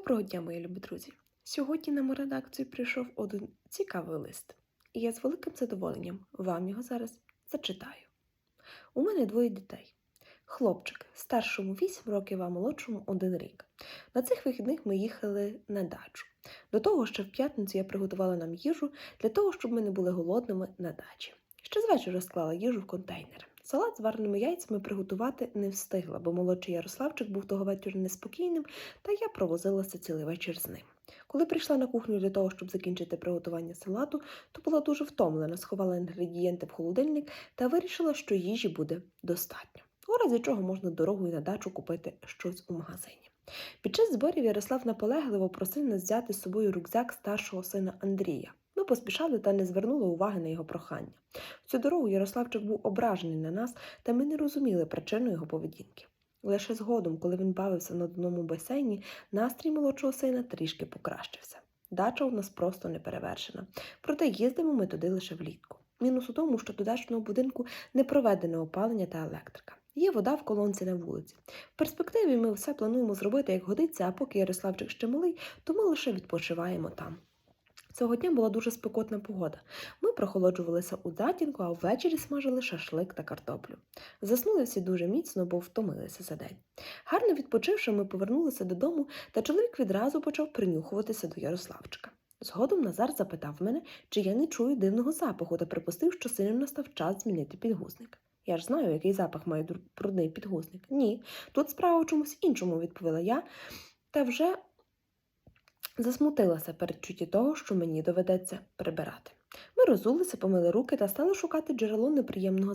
Доброго дня, мої любі друзі! Сьогодні на мою редакцію прийшов один цікавий лист, і я з великим задоволенням вам його зараз зачитаю. У мене двоє дітей. Хлопчик, старшому 8 років, а молодшому 1 рік. На цих вихідних ми їхали на дачу. До того, що в п'ятницю я приготувала нам їжу для того, щоб ми не були голодними на дачі. Ще з вечора склала їжу в контейнер. Салат з вареними яйцями приготувати не встигла, бо молодший Ярославчик був того вечора неспокійним, та я провозилася цілий вечір з ним. Коли прийшла на кухню для того, щоб закінчити приготування салату, то була дуже втомлена, сховала інгредієнти в холодильник та вирішила, що їжі буде достатньо. У разі чого можна дорогою на дачу купити щось у магазині. Під час зборів Ярослав наполегливо просив нас взяти з собою рюкзак старшого сина Андрія. Поспішали та не звернули уваги на його прохання. Всю дорогу Ярославчик був ображений на нас, та ми не розуміли причину його поведінки. Лише згодом, коли він бавився на одному басейні, настрій молодшого сина трішки покращився. Дача у нас просто не перевершена, проте їздимо ми туди лише влітку. Мінус у тому, що до дачного будинку не проведене опалення та електрика. Є вода в колонці на вулиці. В перспективі ми все плануємо зробити як годиться, а поки Ярославчик ще малий, то ми лише відпочиваємо там. Цього дня була дуже спекотна погода. Ми прохолоджувалися у затінку, а ввечері смажили шашлик та картоплю. Заснули всі дуже міцно, бо втомилися за день. Гарно відпочивши, ми повернулися додому, та чоловік відразу почав принюхуватися до Ярославчика. Згодом Назар запитав мене, чи я не чую дивного запаху, та припустив, що сильно настав час змінити підгузник. Я ж знаю, який запах має брудний підгузник. Ні, тут справа в чомусь іншому, відповіла я, та вже засмутилася передчутті того, що мені доведеться прибирати. Ми розулися, помили руки та стали шукати джерело неприємного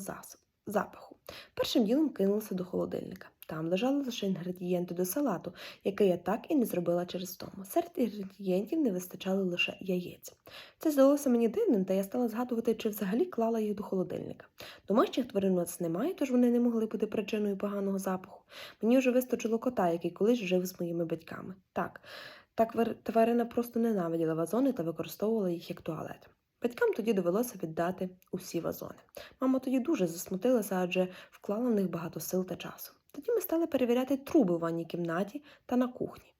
запаху. Першим ділом кинулися до холодильника. Там лежали лише інгредієнти до салату, який я так і не зробила через тому. Серед інгредієнтів не вистачало лише яєць. Це здалося мені дивним, та я стала згадувати, чи взагалі клала їх до холодильника. Домашніх тварин у нас немає, тож вони не могли бути причиною поганого запаху. Мені вже вистачило кота, який колись жив з моїми батьками. Так, так тварина просто ненавиділа вазони та використовувала їх як туалет. Батькам тоді довелося віддати усі вазони. Мама тоді дуже засмутилася, адже вклала в них багато сил та часу. Тоді ми стали перевіряти труби в ванній кімнаті та на кухні.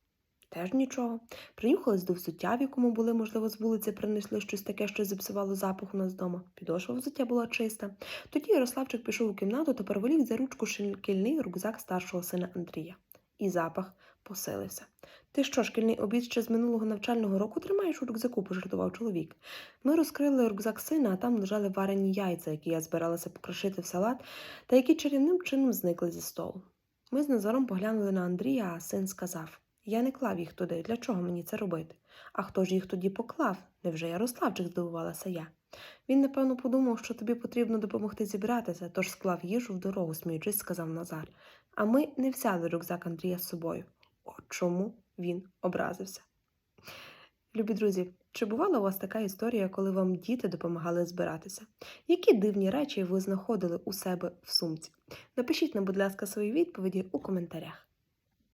Теж нічого. Принюхались до взуття, в якому були, можливо, з вулиці принесли щось таке, що зіпсувало запах у нас вдома. Підошва взуття була чиста. Тоді Ярославчик пішов у кімнату та переволік за ручку шкільний рюкзак старшого сина Андрія. І запах посилився. Ти що, шкільний обід ще з минулого навчального року тримаєш у рюкзаку, пожартував чоловік. Ми розкрили рюкзак сина, а там лежали варені яйця, які я збиралася покрошити в салат, та які чарівним чином зникли зі столу. Ми з Назаром поглянули на Андрія, а син сказав: Я не клав їх туди. Для чого мені це робити? А хто ж їх тоді поклав? Невже Ярославчик здивувалася я. Він, напевно, подумав, що тобі потрібно допомогти зібратися, тож склав їжу в дорогу, сміючись, сказав Назар. А ми не взяли рюкзак Андрія з собою. От чому він образився. Любі друзі, чи бувала у вас така історія, коли вам діти допомагали збиратися? Які дивні речі ви знаходили у себе в сумці? Напишіть нам, будь ласка, свої відповіді у коментарях.